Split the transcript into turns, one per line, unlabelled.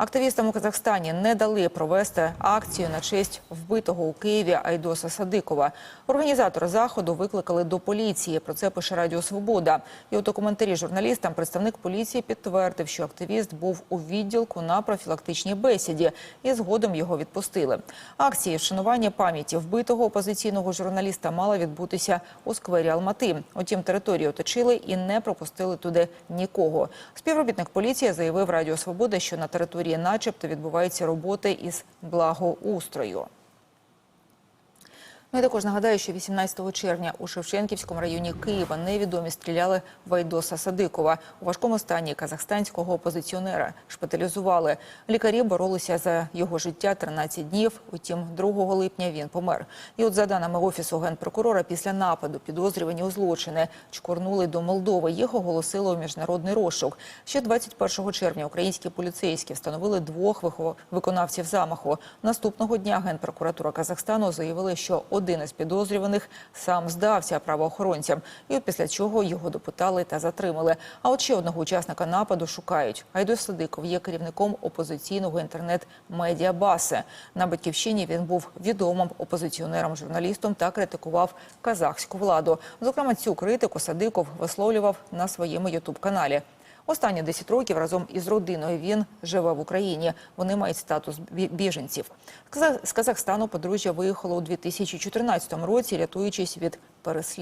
Активістам у Казахстані не дали провести акцію на честь вбитого у Києві Айдоса Садикова. Організатори заходу викликали до поліції. Про це пише Радіо Свобода. І у коментарі журналістам представник поліції підтвердив, що активіст був у відділку на профілактичній бесіді, і згодом його відпустили. Акція вшанування пам'яті вбитого опозиційного журналіста мала відбутися у сквері Алмати. Утім, територію оточили і не пропустили туди нікого. Співробітник поліції заявив Радіо Свобода, що на території, начебто, відбуваються роботи із благоустрою. Ну і також нагадаю, що 18 червня у Шевченківському районі Києва невідомі стріляли в Айдоса Садикова. У важкому стані казахстанського опозиціонера шпиталізували. Лікарі боролися за його життя 13 днів. Утім, 2 липня він помер. І от за даними офісу генпрокурора, після нападу підозрювані у злочини чкорнули до Молдови. Їх оголосили у міжнародний розшук. Ще 21 червня українські поліцейські встановили двох виконавців замаху. Наступного дня генпрокуратура Казахстану заявили, що один із підозрюваних сам здався правоохоронцям, і після чого його допитали та затримали. А от ще одного учасника нападу шукають. Айдос Садиков є керівником опозиційного інтернет-медіа Баси. На батьківщині він був відомим опозиціонером, журналістом та критикував казахську владу. Зокрема, цю критику Садиков висловлював на своєму ютуб-каналі. Останні 10 років разом із родиною він живе в Україні. Вони мають статус бі- біженців. З Казахстану подружжя виїхало у 2014 році, рятуючись від переслідувань.